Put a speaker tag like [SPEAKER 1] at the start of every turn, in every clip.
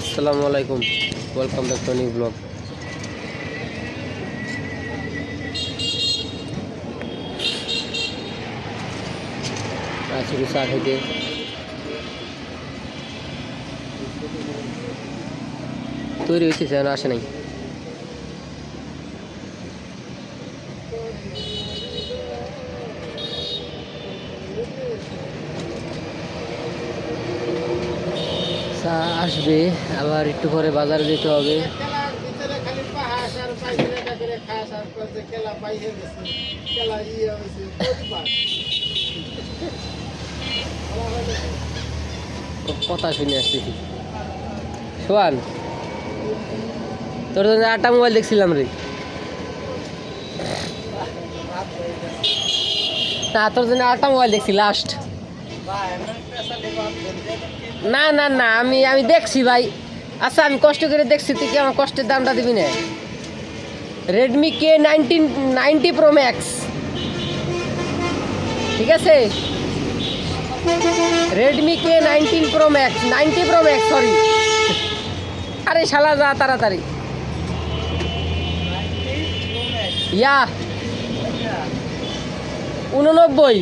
[SPEAKER 1] আসসালামু আলাইকুম। Welcome back to new blog আজকে চা খেতে তৈরি হয়েছে আসে নাই। চা আসবে, আবার একটু পরে বাজারে যেতে হবে। কথা শুনে আসতেছি। শোয়ান তোর জন্য আটটা মোবাইল দেখছিলাম রে। না, তোর জন্য আটটা মোবাইল দেখছি লাস্ট না না না, আমি আমি দেখছি ভাই। আচ্ছা আমি কষ্ট করে দেখছি, তুই কি আমার কষ্টের দামটা দিবি না? Redmi K nineteen ninety pro max ঠিক আছে? Redmi K nineteen pro max ninety pro max sorry আরে শালা, যা তাড়াতাড়ি। ইয়া। উননব্বই।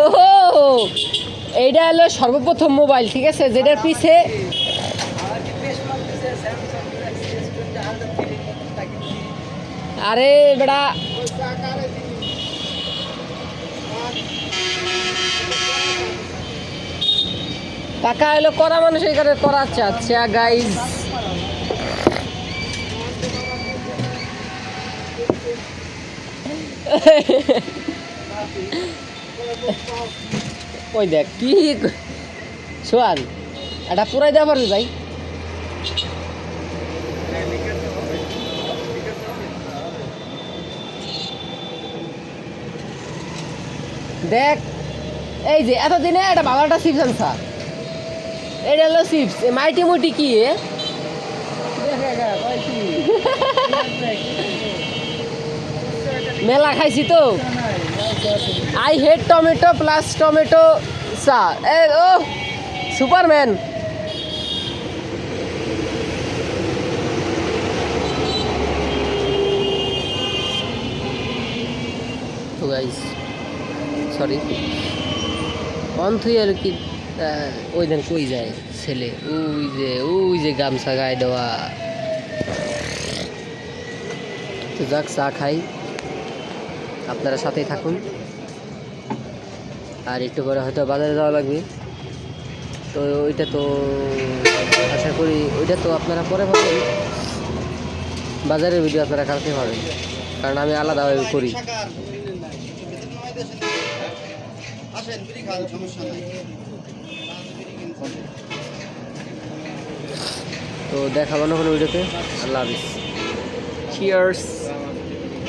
[SPEAKER 1] ওহো, এইটা হলো সর্বপ্রথম মোবাইল ঠিক আছে? যেটার পিছে আরে বেড়া! টাকা হলো করা মানুষ এখানে করাচ্ছে আচ্ছা গাইজ ওই দেখ, কি সোয়ান এটা পুরাই দেওয়া পারবি ভাই। দেখ, এই যে এতদিনে এটা বাবাটা চিপস আনছা। এটা হলো চিপস মাইটি মুটি কি? মেলা খাইছি তো। I had tomato plus tomato চা এ ও সুপারম্যান গাইস সরি অন্থই আর কি ওই দিন কই যায় ছেলে? ওই যে ওই যে গামছা গায়ে দেওয়া। তো যাক, চা খাই। আপনারা সাথেই থাকুন। আর একটু পরে হয়তো বাজারে যাওয়া লাগবে। তো ওইটা তো আশা করি ওইটা তো আপনারা পরে পাবেন বাজারের ভিডিও আপনারা কালকে পাবেন কারণ আমি আলাদাভাবে করি। তো দেখা অন্য কোনো ভিডিওতে। আল্লাহ হাফিজ। চিয়ার্স